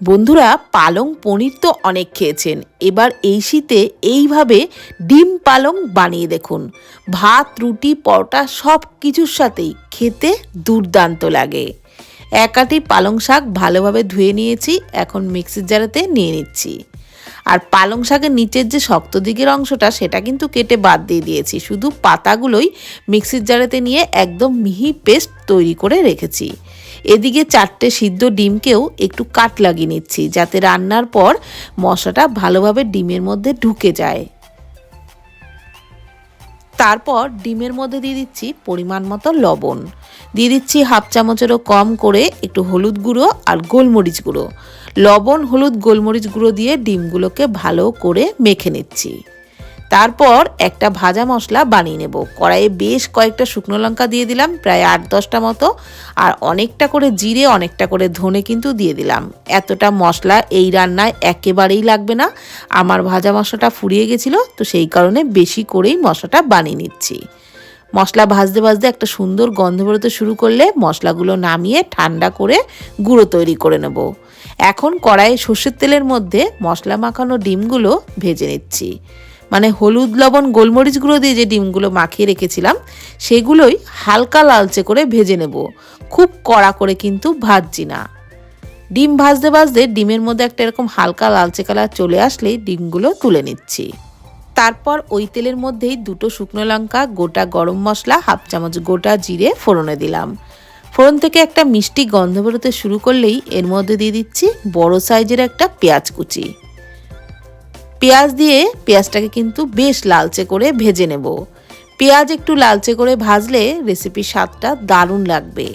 বন্ধুরা পালং পনির তো অনেক খেয়েছেন। এবার এই শীতে এইভাবে ডিম পালং বানিয়ে দেখুন। ভাত, রুটি, পরোটা সব কিছুর সাথেই খেতে দুর্দান্ত লাগে। একাটি পালং শাক ভালোভাবে ধুয়ে নিয়েছি, এখন মিক্সির জারেতে নিয়ে নিচ্ছি। আর পালং শাকের নিচের যে শক্ত দিকের অংশটা, সেটা কিন্তু কেটে বাদ দিয়ে দিয়েছি। শুধু পাতাগুলোই মিক্সির জারেতে নিয়ে একদম মিহি পেস্ট তৈরি করে রেখেছি। এদিকে চারটে সিদ্ধ ডিমকেও একটু কাট লাগিয়ে নিচ্ছি, যাতে রান্নার পর মশলাটা ভালোভাবে ডিমের মধ্যে ঢুকে যায়। তারপর ডিমের মধ্যে দিয়ে দিচ্ছি পরিমাণ মতো লবণ। দিয়ে দিচ্ছি হাফ চামচেরও কম করে একটু হলুদ গুঁড়ো আর গোলমরিচ গুঁড়ো। লবণ, হলুদ, গোলমরিচ গুঁড়ো দিয়ে ডিমগুলোকে ভালো করে মেখে নিচ্ছি। তারপর একটা ভাজা মশলা বানিয়ে নেব। কড়াইয়ে বেশ কয়েকটা শুকনো লঙ্কা দিয়ে দিলাম, প্রায় আট দশটা মতো, আর অনেকটা করে জিরে, অনেকটা করে ধনে কিন্তু দিয়ে দিলাম। এতটা মশলা এই রান্নায় একেবারেই লাগবে না। আমার ভাজা মশলাটা ফুরিয়ে গেছিল, তো সেই কারণে বেশি করেই মশলাটা বানিয়ে নিচ্ছি। মশলা ভাজতে ভাজতে একটা সুন্দর গন্ধ বেরোতে শুরু করলে মশলাগুলো নামিয়ে ঠান্ডা করে গুঁড়ো তৈরি করে নেব। এখন কড়াইয়ে সর্ষের তেলের মধ্যে মশলা মাখানো ডিমগুলো ভেজে নিচ্ছি। মানে হলুদ, লবণ, গোলমরিচ গুঁড়ো দিয়ে যে ডিমগুলো মাখিয়ে রেখেছিলাম, সেগুলোই হালকা লালচে করে ভেজে নেব। খুব কড়া করে কিন্তু ভাজছি না। ডিম ভাজতে ভাজতে ডিমের মধ্যে একটা এরকম হালকা লালচে কালার চলে আসলেই ডিমগুলো তুলে নিচ্ছি। তারপর ওই তেলের মধ্যেই দুটো শুকনো লঙ্কা, গোটা গরম মশলা, হাফ চামচ গোটা জিরে ফোড়নে দিলাম। ফোড়ন থেকে একটা মিষ্টি গন্ধ বেরোতে শুরু করলেই এর মধ্যে দিয়ে দিচ্ছি বড় সাইজের একটা পেঁয়াজ কুচি। পেঁয়াজ দিয়ে পেঁয়াজটাকে কিন্তু বেশ লালচে করে ভেজে নেব। পেঁয়াজ একটু লালচে করে ভাজলে রেসিপির স্বাদটা দারুণ লাগবে।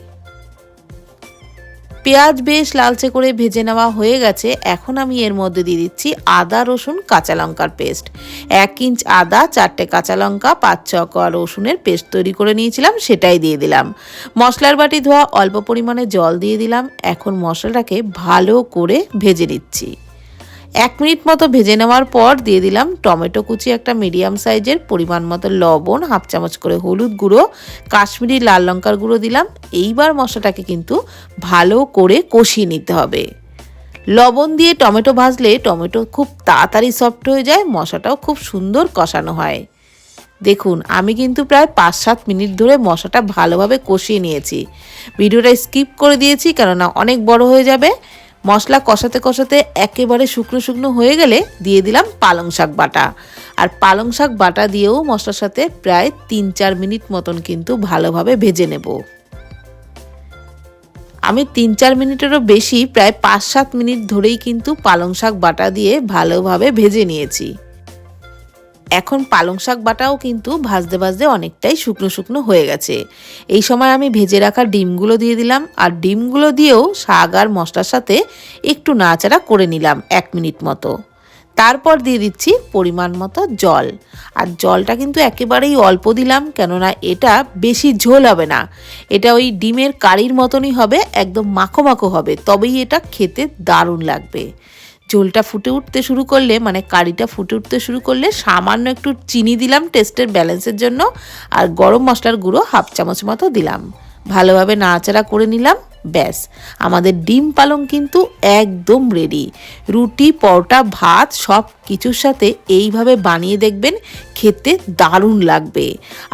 পেঁয়াজ বেশ লালচে করে ভেজে নেওয়া হয়ে গেছে। এখন আমি এর মধ্যে দিয়ে দিচ্ছি আদা, রসুন, কাঁচা লঙ্কার পেস্ট। এক ইঞ্চ আদা, চারটে কাঁচা লঙ্কা, পাঁচ ছ রসুনের পেস্ট তৈরি করে নিয়েছিলাম, সেটাই দিয়ে দিলাম। মশলার বাটি ধোয়া অল্প পরিমাণে জল দিয়ে দিলাম। এখন মশলাটাকে ভালো করে ভেজে নিচ্ছি। এক মিনিট মতো ভেজে নেওয়ার পর দিয়ে দিলাম টমেটো কুচি একটা মিডিয়াম সাইজের পরিমাণ মতো লবণ, হাফ চামচ করে হলুদ গুঁড়ো, কাশ্মীরি লাল লঙ্কার গুঁড়ো দিলাম। এইবার মশলাটাকে কিন্তু ভালো করে কষিয়ে নিতে হবে। লবণ দিয়ে টমেটো ভাজলে টমেটো খুব তাড়াতাড়ি সফট হয়ে যায় মশাটাও খুব সুন্দর কষানো হয়। দেখুন, আমি কিন্তু প্রায় পাঁচ সাত মিনিট ধরে মশাটা ভালোভাবে কষিয়ে নিয়েছি। ভিডিওটা স্কিপ করে দিয়েছি কেননা অনেক বড় হয়ে যাবে। মশলা কষাতে কষাতে একেবারে শুকনো শুকনো হয়ে গেলে দিয়ে দিলাম পালং শাক বাটা। আর পালং শাক বাটা দিয়েও মশলার সাথে প্রায় তিন চার মিনিট মতন কিন্তু ভালোভাবে ভেজে নেব। আমি তিন চার মিনিটেরও বেশি প্রায় পাঁচ সাত মিনিট ধরেই কিন্তু পালং শাক বাটা দিয়ে ভালোভাবে ভেজে নিয়েছি। এখন পালং শাক বাটাও কিন্তু ভাজতে ভাজতে অনেকটাই শুকনো শুকনো হয়ে গেছে। এই সময় আমি ভেজে রাখা ডিমগুলো দিয়ে দিলাম আর ডিমগুলো দিয়েও শাক আর মশলার সাথে একটু নাড়াচাড়া করে নিলাম এক মিনিট মতো। তারপর দিয়ে দিচ্ছি পরিমাণ মতো জল। আর জলটা কিন্তু একেবারেই অল্প দিলাম কেননা এটা বেশি ঝোল হবে না। এটা ওই ডিমের কারির মতনই হবে, একদম মাখো মাখো হবে, তবেই এটা খেতে দারুণ লাগবে। ঝোলটা ফুটে উঠতে শুরু করলে মানে কারিটা ফুটে উঠতে শুরু করলে সামান্য একটু চিনি দিলাম টেস্টের ব্যালেন্সের জন্য, আর গরম মশলার গুঁড়ো হাফ চামচ মতো দিলাম। ভালোভাবে নাড়াচাড়া করে নিলাম, ব্যাস। আমাদের ডিম পালং কিন্তু একদম রেডি রুটি, পরোটা, ভাত সব কিছুর সাথে এইভাবে বানিয়ে দেখবেন, খেতে দারুণ লাগবে।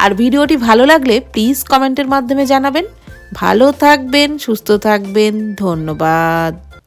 আর ভিডিওটি ভালো লাগলে প্লিজ কমেন্টের মাধ্যমে জানাবেন। ভালো থাকবেন, সুস্থ থাকবেন, ধন্যবাদ।